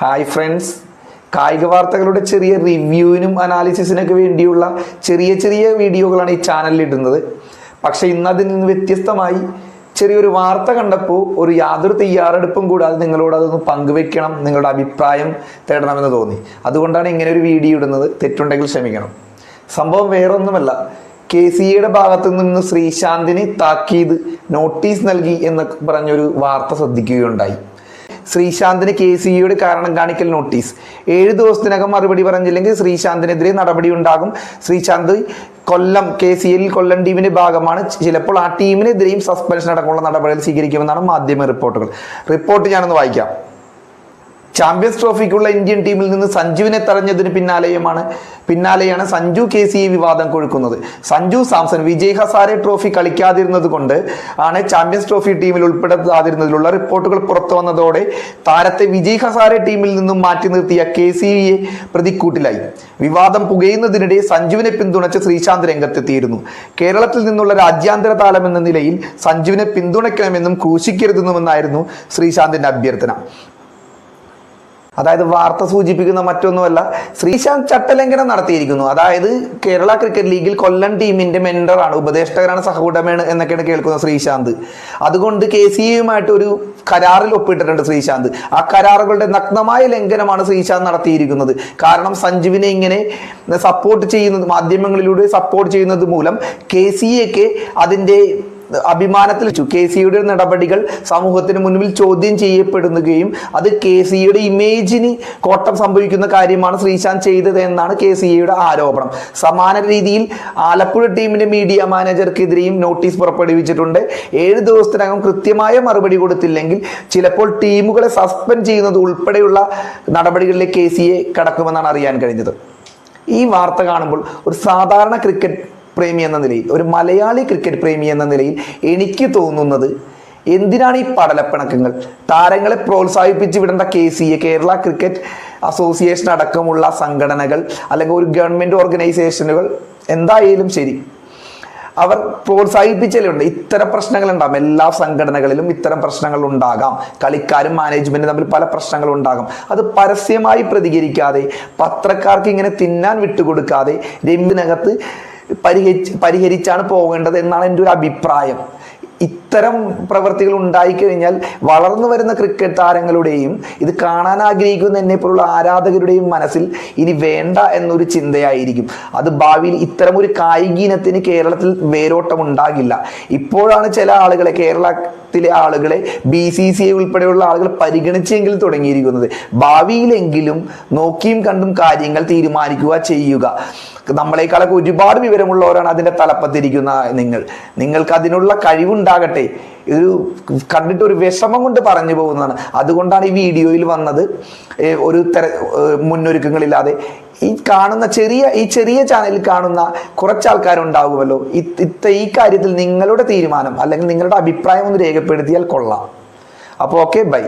Hi friends കായിക വാർത്തകളുടെ ചെറിയ റിവ്യൂവിനും അനാലിസിസിനൊക്കെ വേണ്ടിയുള്ള ചെറിയ ചെറിയ വീഡിയോകളാണ് ഈ ചാനലിൽ ഇടുന്നത്. പക്ഷെ അതിൽ നിന്ന് വ്യത്യസ്തമായി ചെറിയൊരു വാർത്ത കണ്ടപ്പോൾ ഒരു യാതൊരു തയ്യാറെടുപ്പും കൂടാതെ നിങ്ങളോട് അതൊന്ന് പങ്കുവെക്കണം നിങ്ങളുടെ അഭിപ്രായം തേടണമെന്ന് തോന്നി. അതുകൊണ്ടാണ് ഇങ്ങനെ ഒരു വീഡിയോ ഇടുന്നത്. തെറ്റുണ്ടെങ്കിൽ ക്ഷമിക്കണം. സംഭവം വേറൊന്നുമല്ല. കെ സി എയുടെ ഭാഗത്തു നിന്ന് ശ്രീശാന്തിന് താക്കീത് നോട്ടീസ് നൽകി എന്നൊക്കെ പറഞ്ഞൊരു വാർത്ത ശ്രദ്ധിക്കുകയുണ്ടായി. ശ്രീശാന്തിന് കെ സി ഇയുടെ കാരണം കാണിക്കൽ നോട്ടീസ്. ഏഴ് ദിവസത്തിനകം മറുപടി പറഞ്ഞില്ലെങ്കിൽ ശ്രീശാന്തിനെതിരെ നടപടി ഉണ്ടാകും ശ്രീശാന്ത് കൊല്ലം കെ സി എല്ലിൽ കൊല്ലം ടീമിന്റെ ഭാഗമാണ്. ചിലപ്പോൾ ആ ടീമിനെതിരെയും സസ്പെൻഷൻ അടക്കമുള്ള നടപടികൾ സ്വീകരിക്കുമെന്നാണ് മാധ്യമ റിപ്പോർട്ടുകൾ. റിപ്പോർട്ട് ഞാനൊന്ന് വായിക്കാം. ചാമ്പ്യൻസ് ട്രോഫിക്കുള്ള ഇന്ത്യൻ ടീമിൽ നിന്ന് സഞ്ജുവിനെ തടഞ്ഞതിന് പിന്നാലെയുമാണ് പിന്നാലെയാണ് സഞ്ജു കെ സി വിവാദം കൊഴുക്കുന്നത്. സഞ്ജു സാംസൺ വിജയ് ഹസാരെ ട്രോഫി കളിക്കാതിരുന്നത് കൊണ്ട് ആണ് ചാമ്പ്യൻസ് ട്രോഫി ടീമിൽ ഉൾപ്പെടുത്താതിരുന്നതിലുള്ള റിപ്പോർട്ടുകൾ പുറത്തു വന്നതോടെ താരത്തെ വിജയ് ഹസാരെ ടീമിൽ നിന്നും മാറ്റി നിർത്തിയ കെ സി വിയെ പ്രതിക്കൂട്ടിലായി. വിവാദം പുകയുന്നതിനിടെ സഞ്ജുവിനെ പിന്തുണച്ച് ശ്രീശാന്ത് രംഗത്തെത്തിയിരുന്നു. കേരളത്തിൽ നിന്നുള്ള രാജ്യാന്തര താലം എന്ന നിലയിൽ സഞ്ജുവിനെ പിന്തുണയ്ക്കണമെന്നും ക്രൂശിക്കരുതെന്നുമെന്നായിരുന്നു ശ്രീശാന്തിന്റെ അഭ്യർത്ഥന. അതായത് വാർത്ത സൂചിപ്പിക്കുന്ന മറ്റൊന്നുമല്ല ശ്രീശാന്ത് ചട്ടലംഘനം നടത്തിയിരിക്കുന്നു. അതായത് കേരള ക്രിക്കറ്റ് ലീഗിൽ കൊല്ലം ടീമിന്റെ മെന്ററാണ് ഉപദേഷ്ടകരാണ് സഹകൂടമേണ് എന്നൊക്കെയാണ് കേൾക്കുന്നത് ശ്രീശാന്ത്. അതുകൊണ്ട് കെ സി എയുമായിട്ട് ഒരു കരാറിൽ ഒപ്പിട്ടിട്ടുണ്ട് ശ്രീശാന്ത്. ആ കരാറുകളുടെ നഗ്നമായ ലംഘനമാണ് ശ്രീശാന്ത് നടത്തിയിരിക്കുന്നത്. കാരണം സഞ്ജുവിനെ ഇങ്ങനെ സപ്പോർട്ട് ചെയ്യുന്നത് മാധ്യമങ്ങളിലൂടെ സപ്പോർട്ട് ചെയ്യുന്നത് മൂലം കെ സി എക്ക് അതിന്റെ അഭിമാനത്തിൽ കെ സിയുടെ നടപടികൾ സമൂഹത്തിന് മുന്നിൽ ചോദ്യം ചെയ്യപ്പെടുകയും അത് കെ സിയുടെ ഇമേജിന് കോട്ടം സംഭവിക്കുന്ന കാര്യമാണ് ശ്രീശാന്ത് ചെയ്തത് എന്നാണ് കെ സിയുടെ ആരോപണം. സമാന രീതിയിൽ ആലപ്പുഴ ടീമിന്റെ മീഡിയ മാനേജർക്കെതിരെയും നോട്ടീസ് പുറപ്പെടുവിച്ചിട്ടുണ്ട്. ഏഴ് ദിവസത്തിനകം കൃത്യമായ മറുപടി കൊടുത്തില്ലെങ്കിൽ ചിലപ്പോൾ ടീമുകളെ സസ്പെൻഡ് ചെയ്യുന്നത് ഉൾപ്പെടെയുള്ള നടപടികളിലേക്ക് കെ സിയെ കടക്കുമെന്നാണ് അറിയാൻ കഴിഞ്ഞത്. ഈ വാർത്ത കാണുമ്പോൾ ഒരു സാധാരണ ക്രിക്കറ്റ് പ്രേമി എന്ന നിലയിൽ ഒരു മലയാളി ക്രിക്കറ്റ് പ്രേമി എന്ന നിലയിൽ എനിക്ക് തോന്നുന്നത് എന്തിനാണ് ഈ പടലപ്പിണക്കങ്ങൾ? താരങ്ങളെ പ്രോത്സാഹിപ്പിച്ച് വിടേണ്ട K C A Kerala cricket association അടക്കമുള്ള സംഘടനകൾ അല്ലെങ്കിൽ ഒരു ഗവൺമെന്റ് ഓർഗനൈസേഷനുകൾ എന്തായാലും ശരി. അവർ പ്രോത്സാഹിപ്പിച്ചാലുണ്ട് ഇത്തരം പ്രശ്നങ്ങൾ ഉണ്ടാകും എല്ലാ സംഘടനകളിലും ഇത്തരം പ്രശ്നങ്ങൾ ഉണ്ടാകാം. കളിക്കാരും മാനേജ്മെന്റും തമ്മിൽ പല പ്രശ്നങ്ങളും ഉണ്ടാകും. അത് പരസ്യമായി പ്രതികരിക്കാതെ പത്രക്കാർക്ക് ഇങ്ങനെ തിന്നാൻ വിട്ടുകൊടുക്കാതെ രമ്യനകത്ത് പരിഹരിച്ച് പരിഹരിച്ചാണ് പോകേണ്ടത് എന്നാണ് എന്റെ ഒരു അഭിപ്രായം. ഇത്തരം പ്രവൃത്തികൾ ഉണ്ടായിക്കഴിഞ്ഞാൽ വളർന്നു വരുന്ന ക്രിക്കറ്റ് താരങ്ങളുടെയും ഇത് കാണാൻ ആഗ്രഹിക്കുന്ന എന്നെ പോലുള്ള ആരാധകരുടെയും മനസ്സിൽ ഇനി വേണ്ട എന്നൊരു ചിന്തയായിരിക്കും. അത് ഭാവിയിൽ ഇത്തരം ഒരു കായിക ഇനത്തിന് കേരളത്തിൽ വേരോട്ടം ഉണ്ടാകില്ല. ഇപ്പോഴാണ് ചില ആളുകളെ കേരളത്തിലെ ആളുകളെ ബി സി സി ഐ ഉൾപ്പെടെയുള്ള ആളുകൾ പരിഗണിച്ചെങ്കിൽ തുടങ്ങിയിരിക്കുന്നത്. ഭാവിയിലെങ്കിലും നോക്കിയും കണ്ടും കാര്യങ്ങൾ തീരുമാനിക്കുക ചെയ്യുക. നമ്മളെക്കാളൊക്കെ ഒരുപാട് വിവരമുള്ളവരാണ് അതിന്റെ തലപ്പത്തിരിക്കുന്ന നിങ്ങൾ. നിങ്ങൾക്ക് അതിനുള്ള കഴിവുണ്ടാകട്ടെ. ഒരു കണ്ടിട്ട് ഒരു വിഷമം കൊണ്ട് പറഞ്ഞു പോകുന്നതാണ്. അതുകൊണ്ടാണ് ഈ വീഡിയോയിൽ വന്നത്. ഒരു തര മുന്നൊരുക്കങ്ങളില്ലാതെ. ഈ കാണുന്ന ചെറിയ ഈ ചെറിയ ചാനലിൽ കാണുന്ന കുറച്ച് ആൾക്കാരുണ്ടാകുമല്ലോ ഇത്ത ഈ കാര്യത്തിൽ നിങ്ങളുടെ തീരുമാനം അല്ലെങ്കിൽ നിങ്ങളുടെ അഭിപ്രായം ഒന്ന് രേഖപ്പെടുത്തിയാൽ കൊള്ളാം. അപ്പോൾ ഓക്കെ ബൈ